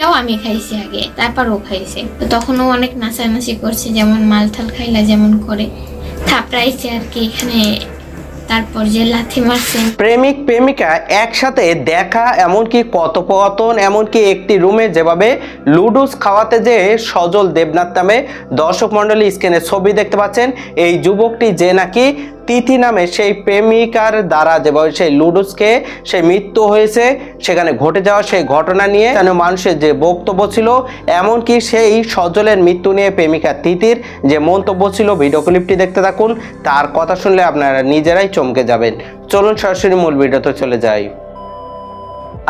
এটাও আমি খাইছি আগে তারপর ও খাইছে। তো তখন ও অনেক নাচানাচি করছে, যেমন মালথাল খাইলা যেমন করে। থাপড়াইছে আর কি এখানে, তারপর যে লাথি মারছে। প্রেমিক, প্রেমিকা একসাথে দেখা, এমনকি কথোপকথন, এমনকি একটি রুমে যেভাবে লুডুস খাওয়াতে যে সজল দেবনাথ নামে দর্শক মণ্ডলী স্ক্রিনে ছবি দেখতে পাচ্ছেন, এই যুবকটি যে নাকি তিথি নামে সেই প্রেমিকার দ্বারা যেভাবে সেই লুডুসকে সেই মৃত্যু হয়েছে, সেখানে ঘটে যাওয়া সেই ঘটনা নিয়ে যেন মানুষের যে বক্তব্য ছিল, এমনকি সেই সজলের মৃত্যু নিয়ে প্রেমিকা তিথির যে মন্তব্য ছিল, ভিডিও ক্লিপটি দেখতে থাকুন। তার কথা শুনলে আপনারা নিজেরাই চমকে যাবেন। চলুন সরাসরি মূল ভিডিওতে চলে যাই।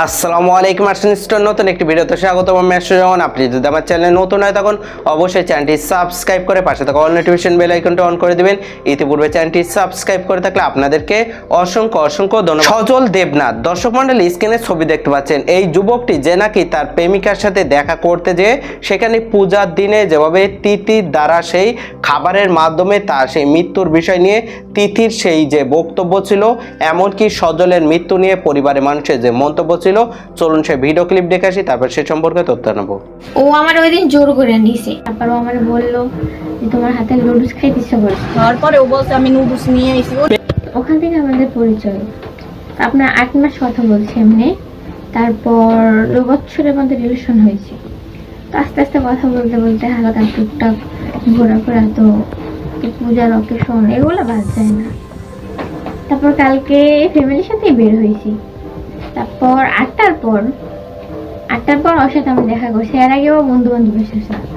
আসসালামু আলাইকুম আর্সেন স্টোর নতুন একটি ভিডিওতে স্বাগত আমি মেসেজন আপনি যদি আমার চ্যানেলে নতুন হয় তখন অবশ্যই চ্যানেলটি সাবস্ক্রাইব করে পাশে থাকা অল নোটিফিকেশন বেল আইকনটা অন করে দিবেন। ইতিপূর্বে চ্যানেলটি সাবস্ক্রাইব করে থাকলে আপনাদেরকে অসংখ্য অসংখ্য ধন্যবাদ। সজল দেবনাথ, দর্শক মণ্ডলী, স্ক্রিনে ছবি দেখতে পাচ্ছেন। এই যুবকটি যে নাকি তার প্রেমিকার সাথে দেখা করতে যেয়ে সেখানে পূজার দিনে যেভাবে তিথির দ্বারা সেই খাবারের মাধ্যমে তার সেই মৃত্যুর বিষয় নিয়ে তিথির সেই যে বক্তব্য ছিল এমনকি সজলের মৃত্যু নিয়ে পরিবারের মানুষের যে মন্তব্য ছিল চলুন সে ভিডিও ক্লিপ দেখে আসি তারপর সে সম্পর্কে তথ্য নেব। ও আমার ওই দিন জোর করে নিছে। তারপর আমার বলল যে তোমার হাতে লুডুস খাইতে ইচ্ছা করছে তারপরে ও বলছে আমি নুডলস নিয়ে এসেছি ওখান থেকে আমাদের পরিচয়। আপনার আট মাস কথা বলছি এমনি। তারপর দু বছরের মধ্যে রিলেশন হয়েছে। আস্তে আস্তে কথা বলতে বলতে হালকা টুকটাক ঘোরাফেরা তো পূজার অকেশন এগুলো বাদ যায় না। তারপর কালকে ফ্যামিলির সাথে বের হয়েছি। তারপর আটটার পর আটটার পর ওর সাথে আমি দেখা করছি। এর বন্ধু বান্ধবের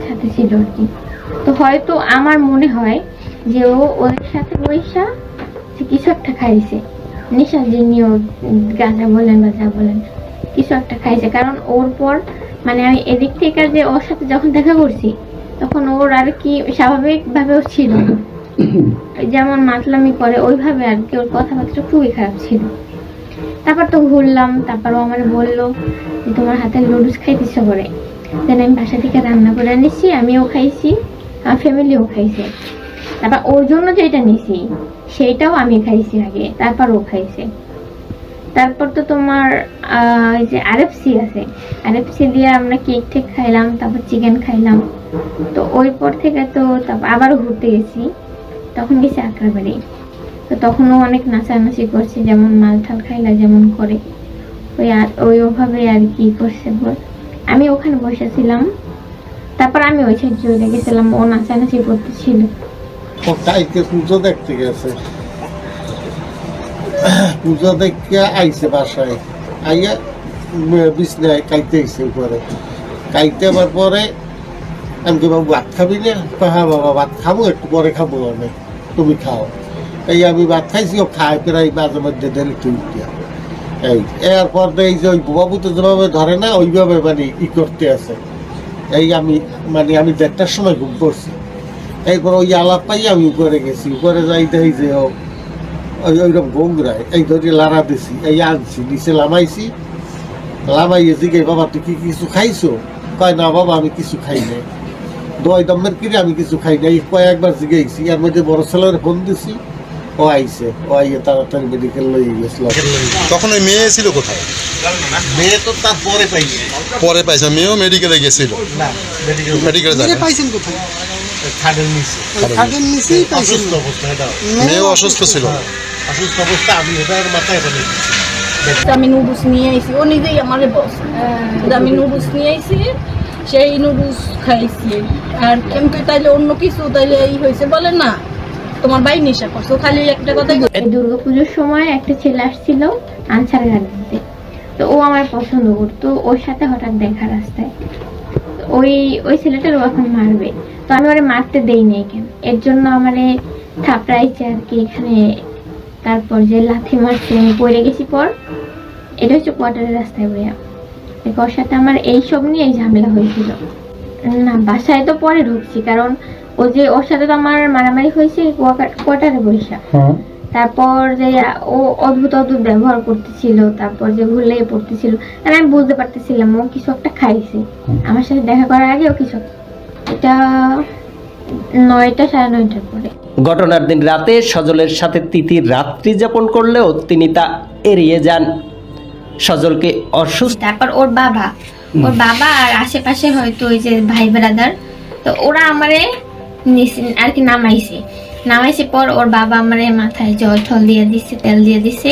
সাথে ছিল আর কি। তো হয়তো আমার মনে হয় যে ও ওদের সাথে বৈশা যে কিছু একটা খাইছে। নিশা জিনিও গাঁজা বলেন বা যা বলেন, কিছু একটা খাইছে। কারণ ওর পর মানে আমি এদিক থেকে যে ওর সাথে যখন দেখা করছি তখন ওর আর কি স্বাভাবিকভাবেও ছিল। যেমন মাতলামি করে ওইভাবে আর কি ওর কথাবার্তা খুবই খারাপ ছিল। তারপর তো ঘুরলাম তারপর ও আমার বলল যে তোমার হাতে লুডুস খাইতে ইচ্ছা করে দেন আমি বাসা থেকে রান্না করে এনেছি আমিও খাইছি আমার ফ্যামিলিও খাইছে। তারপর ওর জন্য যেটা নিছি সেইটাও আমি খাইছি আগে তারপর ও খাইছে। তারপর তো তোমার যে আরএফসি আছে আরএফসি দিয়ে আমরা কেক টেক খাইলাম তারপর চিকেন খাইলাম। তো ওই পর থেকে তো আবার ঘুরতে গেছি। তখন গেছি আগ্রাবাড়ি তো তখনও অনেক নাচানাচি করছে, যেমন মালথাল খাইলা যেমন করে। ওই আর ওই ওভাবে আর কি করছে বল। আমি ওখানে বসেছিলাম তারপর আমি ওই সাইড চলে গেছিলাম, ও নাচানাচি করতেছিল। ও পুজো দেখতে গেছে। পুজো দেখতে আইছে বাসায়। আইয়া বিছনায় কাইতে উপরে। কাইতে আবার পরে আমি কি বাবু ভাত খাবি না হ্যাঁ বাবা ভাত খাব একটু পরে খাব আমি তুমি খাও এই আমি ভাত খাইছি ও খায় প্রায় মাঝে মধ্যে দেরি তুইটা এই এরপর এই যে ওই বাবু তো যেভাবে ধরে না ওইভাবে মানে ই করতে আছে এই আমি মানে আমি দেড়টার সময় ঘুম পড়ছি এরপর ওই আলাপ পাই আমি উপরে গেছি উপরে যাই দেখি যে ওই ওইরকম গোংরায় এই ধরে লাড়া দিছি এই আনছি নিচে লামাইছি লামাইয়ে জিগে বাবা তুই কি কিছু খাইছো কয় না বাবা আমি কিছু খাই নাই দই দমের কিনে আমি কিছু খাই নাই। কয়েকবার জিগেছি এর মধ্যে বড় ছেলের ফোন দিছি ও আইছে ও আইয়ে তাড়াতাড়ি মেডিকেল লই গেছিল। তখন ওই মেয়ে ছিল কোথায়? মেয়ে তো তারপরে পাইছে। পরে পাইছে মেয়েও মেডিকেলে গেছিল। না মেডিকেল পাইছেন কোথায়? মেয়েও অসুস্থ ছিল। অসুস্থ। অবস্থা আমি এটার মাথায় ফেলে আমি নুডলস নিয়ে এসেছি ও নিজেই আমারে বস আমি নুডলস নিয়ে এসেছি সেই নুডলস খাইছি। আর কিন্তু তাইলে অন্য কিছু তাইলে এই হয়েছে বলে না তোমার ভাই নেশা করছ খালি একটা কথা দুর্গাপুজোর সময় একটা ছেলে আসছিল আনসার দিতে। তো ও আমার পছন্দ করতো ওর সাথে হঠাৎ দেখা রাস্তায়। ওই ওই ছেলেটার ও এখন মারবে। তো আমি ওরে মারতে দেই নাই কেন? এর জন্য আমারে থাপড়াইছে আর কি এখানে। তারপর যে লাথি মারছে আমি পড়ে গেছি পর। এটা হচ্ছে কোয়ার্টারের রাস্তায় বইয়া। ওর সাথে আমার এইসব নিয়ে ঝামেলা হয়েছিল। না বাসায় তো পরে ঢুকছি কারণ ও যে ওর সাথে তো আমার মারামারি হয়েছে কোয়াকা- কোয়ার্টারে বৈশা তারপর যে ও অদ্ভুত অদ্ভুত ব্যবহার করতেছিল তারপর যে ভুলে পড়তেছিল আর আমি বুঝতে পারতেছিলাম ও কিছু একটা খাইছে। আমার সাথে দেখা করার আগে ও কিছু এটা নয়টা সাড়ে নয়টার পরে। ঘটনার দিন রাতে সজলের সাথে তিথির রাত্রি যাপন করলেও তিনি তা এড়িয়ে যান। সজলকে অসুস্থ তারপর ওর বাবা ওর বাবা আর আশেপাশে হয়তো ওই যে ভাই ব্রাদার তো ওরা আমারে আর কি নামাইছে। নামাইছে পর ওর বাবা আমারে মাথায় জল ঠল দিয়ে দিছে তেল দিয়ে দিছে।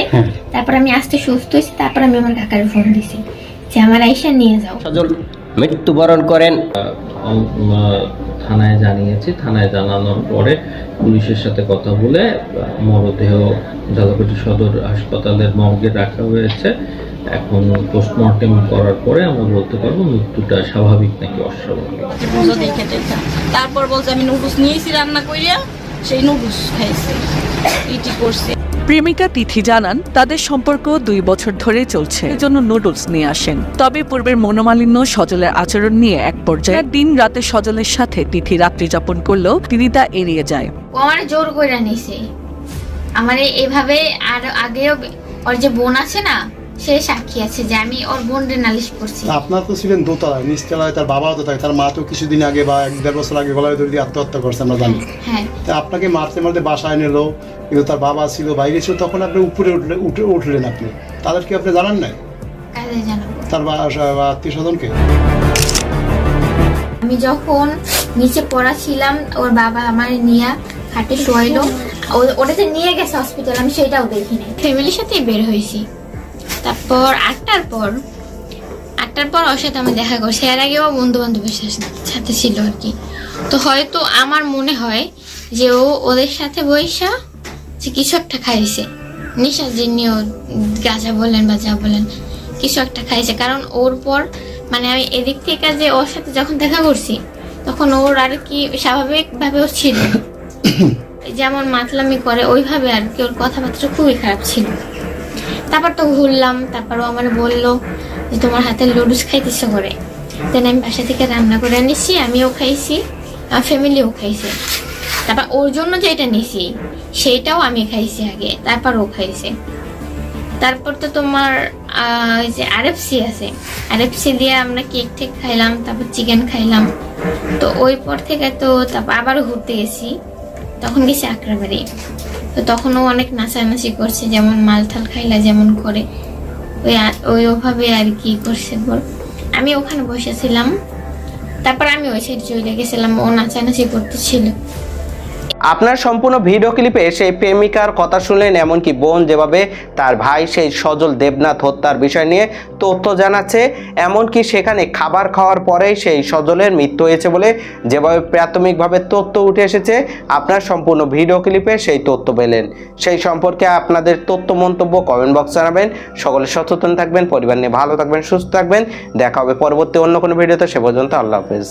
তারপর আমি আস্তে সুস্থ হয়েছি তারপর আমি আমার কাকার ফোন দিছি যে আমার আইসা নিয়ে যাও। সজল মৃত্যুবরণ করেন। থানায় জানিয়েছি থানায় জানানোর পরে পুলিশের সাথে কথা বলে মরদেহ জালাকুটি সদর হাসপাতালের মর্গে রাখা হয়েছে। এখন পোস্টমর্টেম করার পরে আমরা বলতে পারব মৃত্যুটা স্বাভাবিক নাকি অস্বাভাবিক? তারপর বলছে আমি নুডলস নিয়েছি রান্না করিয়া সেই নুডলস খাইছি। ইটি করছি। প্রেমিকা তিথি জানান, তাদের সম্পর্ক দুই বছর ধরে চলছে। এজন্য নুডলস নিয়ে আসেন। তবে পূর্বের মনোমালিন্য সজলের আচরণ নিয়ে এক পর্যায়ে দিন রাতে সজলের সাথে তিথি রাত্রি যাপন করলেও তিনি তা এড়িয়ে যায়। ও আমার জোর করে নিছে। আমার এভাবে আর আগেও ওর যে বোন আছে না সে সাক্ষী আছে যে আমি ওর বোনরে নালিশ করছি। আপনার তো ছিলেন দোতলায় নিচতলায় তার বাবাও তো থাকে তার মা তো কিছুদিন আগে বা এক দেড় বছর আগে গলায় দড়ি দিয়ে আত্মহত্যা করছে আমরা জানি। হ্যাঁ তা আপনাকে মারতে মারতে বাসায় নিল কিন্তু তার বাবা ছিল বাইরে ছিল তখন আপনি উপরে উঠলে উঠে উঠলেন আপনি। তাদেরকে আপনি জানান নাই? তার আত্মীয় স্বজনকে? আমি যখন নিচে পড়া ছিলাম ওর বাবা আমার নিয়ে খাটে শোয়াইলো। ও- ওটা যে নিয়ে গেছে হসপিটাল আমি সেটাও দেখিনি। ফ্যামিলির সাথেই বের হয়েছি। তারপর আটটার পর আটটার পর ওর সাথে আমি দেখা করছি। এর আগেও বন্ধু বান্ধবের সাথে ছিল আর কি। তো হয়তো আমার মনে হয় যে ও ওদের সাথে বৈশা যে কিছু একটা খাইছে। নিশা জিনিও গাঁজা বলেন বা যা বলেন কিছু একটা খাইছে। কারণ ওর পর মানে আমি এদিক থেকে যে ওর সাথে যখন দেখা করছি তখন ওর আর কি স্বাভাবিকভাবে ও ছিল যেমন মাতলামি করে ওইভাবে আর কি ওর কথাবার্তা খুবই খারাপ ছিল। তারপর তো ঘুরলাম, তারপরও আমার বলল যে তোমার হাতে লুডুস খাইতে ইচ্ছে করে দেন আমি বাসা থেকে রান্না করে এনেছি আমিও খাইছি, আমার ফ্যামিলিও খাইছে। তারপর ওর জন্য যেটা নিছি, সেইটাও আমি খাইছি আগে তারপর ও খাইছে। তারপর তো তোমার যে আরএফসি আছে, আরএফসি দিয়ে আমরা কেক টেক খাইলাম, তারপর চিকেন খাইলাম। তো ওই পর থেকে তো তারপর আবারও ঘুরতে গেছি, তখন গেছি আকরাবাড়ি। তো তখনও অনেক নাচানাচি করছে, যেমন মালথাল খাইলা যেমন করে। ওই ওই ওভাবে আর কি করছে বল। আমি ওখানে বসেছিলাম, তারপর আমি ওই সাইড চলে গেছিলাম, ও নাচানাচি করতেছিল। আপনার সম্পূর্ণ ভিডিও ক্লিপে সেই প্রেমিকার কথা শুনলেন, এমনকি বোন যেভাবে তার ভাই সেই সজল দেবনাথ হত্যার বিষয় নিয়ে তথ্য জানাচ্ছে, এমনকি সেখানে খাবার খাওয়ার পরেই সেই সজলের মৃত্যু হয়েছে বলে যেভাবে প্রাথমিকভাবে তথ্য উঠে এসেছে, আপনার সম্পূর্ণ ভিডিও ক্লিপে সেই তথ্য পেলেন। সেই সম্পর্কে আপনাদের তথ্য মন্তব্য কমেন্ট বক্স জানাবেন। সকলে সচেতন থাকবেন, পরিবার নিয়ে ভালো থাকবেন, সুস্থ থাকবেন। দেখা হবে পরবর্তী অন্য কোনো ভিডিওতে, সে পর্যন্ত আল্লাহ হাফেজ।